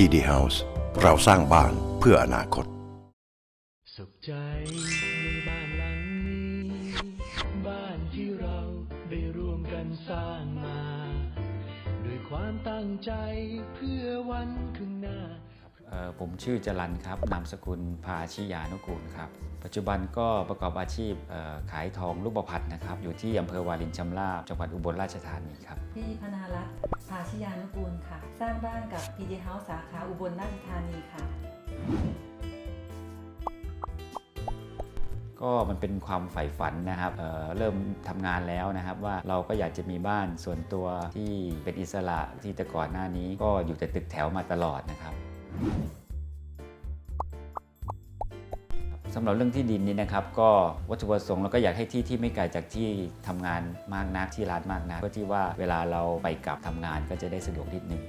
PD House เราสร้างบ้านเพื่ออนาคต สุขใจในบ้านหลังนี้ บ้านที่เราได้ร่วมกันสร้างมา ด้วยความตั้งใจเพื่อวันข้างหน้า ผมชื่อจรันครับ นามสกุลภาชิยานุกูลครับ ปัจจุบันก็ประกอบอาชีพเอ่อขายทองลูกประพัดนะครับ อยู่ที่อำเภอวารินชำราบจังหวัดอุบลราชธานีครับ พี่พนารัตน์ภาชิยานุกูลค่ะ สร้างบ้านกับ PD House สาขาอุบลราชธานีค่ะ ก็มันเป็นความใฝ่ฝันนะครับเอ่อเริ่มทำงานแล้วนะครับ ว่าเราก็อยากจะมีบ้านส่วนตัวที่เป็นอิสระที่แต่ก่อนหน้านี้ ก็อยู่แต่ตึกแถวมาตลอดนะครับ สำหรับเรื่องที่ดินนี้นะครับ ก็วัตถุประสงค์เราก็อยากให้ที่ที่ไม่ไกลจากที่ทำงานมากนักที่ร้านมากนักเพื่อที่ว่าเวลาเราไปกลับทำงานก็จะได้สะดวกนิดนึง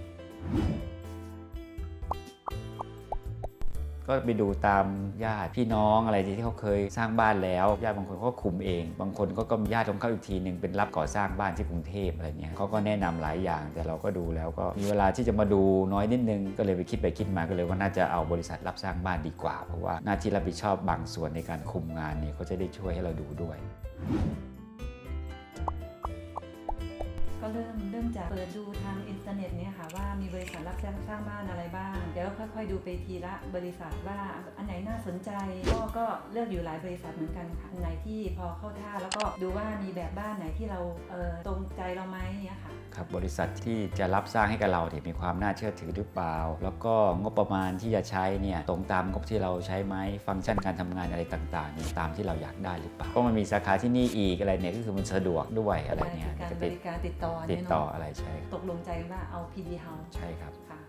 ก็ไปดูตามญาติพี่น้องอะไรที่เขาเคยสร้างบ้านแล้วญาติบางคนเขาก็คุมเอง บางคนก็ก็ญาติของเขาอีกทีหนึ่งเป็นรับก่อสร้างบ้านที่กรุงเทพอะไรเงี้ยเขาก็แนะนำหลายอย่าง แต่เราก็ดูแล้วก็มีเวลาที่จะมาดูน้อยนิดนึงก็เลยไปคิดไปคิดมาก็เลยว่าน่าจะเอาบริษัทรับสร้างบ้านดีกว่า เพราะว่าหน้าที่รับผิดชอบบางส่วนในการคุมงานเนี่ยเขาจะได้ช่วยให้เราดูด้วย ก็เริ่มเริ่มจากเปิดดูทางอินเทอร์เน็ตเนี่ยค่ะว่ามีบริษัทรับจ้างสร้างบ้านอะไรบ้างเดี๋ยวค่อยๆดูไปทีละบริษัทว่าอันไหนน่าสนใจก็ก็เลือกอยู่หลายบริษัทเหมือนกันค่ะอันไหนที่พอเข้าท่าแล้วก็ดูว่ามีแบบบ้านไหนที่เราเอ่อตรงใจเราไหมเนี่ยค่ะครับบริษัทที่จะรับสร้างให้กับเราเนี่ยมีความน่าเชื่อถือหรือเปล่า แล้วก็งบประมาณที่จะใช้เนี่ยตรงตามงบที่เราใช้ไหมฟังก์ชันการทำงานอะไรต่างๆเนี่ยตามที่เราอยากได้หรือเปล่าก็มันมีสาขาที่นี่อีกอะไรเนี่ยก็คือมันสะดวกด้วยอะไรเนี่ยการจะบติดริการติดต่อติเนี่ดยต่อเนาะอะไรใช่ตกลงใจว่าเอา PD House ใช่ครับค่ะ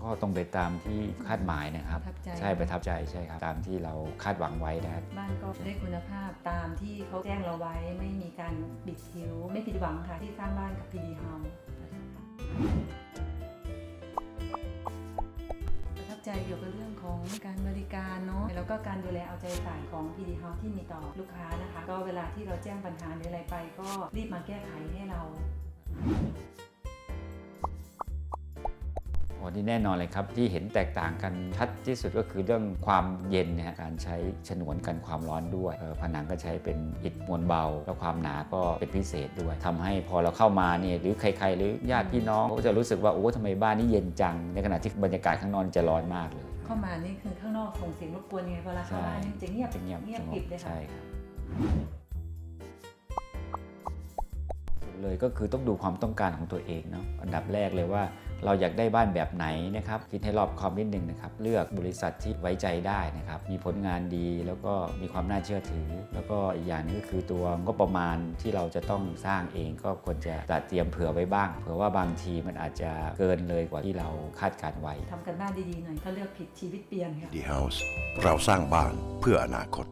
ก็ต้องไปตามที่คาดหมายนะครับ ประทับใจ ใช่ประทับใจใช่ครับ ตามที่เราคาดหวังไว้นะครับ บ้านก็ได้คุณภาพตามที่เขาแจ้งเราไว้ไม่มีการบิดคิ้ว ไม่ผิดหวังค่ะที่สร้างบ้านกับ PD House ประ ใจเกี่ยวกับเรื่องของการบริการเนาะแล้วก็การดูแลเอาใจใส่ของ PD House ที่มีต่อลูกค้านะคะ ก็เวลาที่เราแจ้งปัญหาหรืออะไรไป ก็รีบมาแก้ไขให้เรา อ๋อนี่แน่นอนเลยครับที่เห็นแตกต่างกันชัดที่สุดก็คือเรื่องความเย็นนะฮะการใช้ฉนวนกันความร้อนด้วยเออผนังก็ใช้เป็นอิฐมวลเบา แล้วความหนาก็เป็นพิเศษด้วยทำให้พอเราเข้ามาเนี่ยหรือใครๆ หรือญาติพี่น้องก็จะรู้สึกว่าโอ้ทำไมบ้านนี้เย็นจัง ในขณะที่บรรยากาศข้างนอกจะร้อนมากเลย เข้ามานี่คือข้างนอกส่งเสียงรบกวนยังไงเวลาเข้าบ้านนี่มันจะเงียบจะเงียบเงียบสงกริบเลยค่ะใช่ครับ เลยก็คือต้องดูความต้องการของตัวเองเนาะอันดับแรกเลยว่าเราอยากได้บ้านแบบไหนนะครับคิดให้รอบคอบนิดนึงนะครับเลือกบริษัทที่ไว้ใจได้นะครับมีผลงานดีแล้วก็มีความน่าเชื่อถือ แล้วก็อีกอย่างหนึงก็คือตัวงบประมาณที่เราจะต้องสร้างเองก็ควรจะจัดเตรียมเผื่อไว้บ้าง เผื่อว่าบางทีมันอาจจะเกินเลยกว่าที่เราคาดการไว้ทำกันบ้านดีๆหน่อยถ้าเลือกผิดชีวิตเปลี่ยนค่ะ PD House เราสร้างบ้านเพื่ออนาคต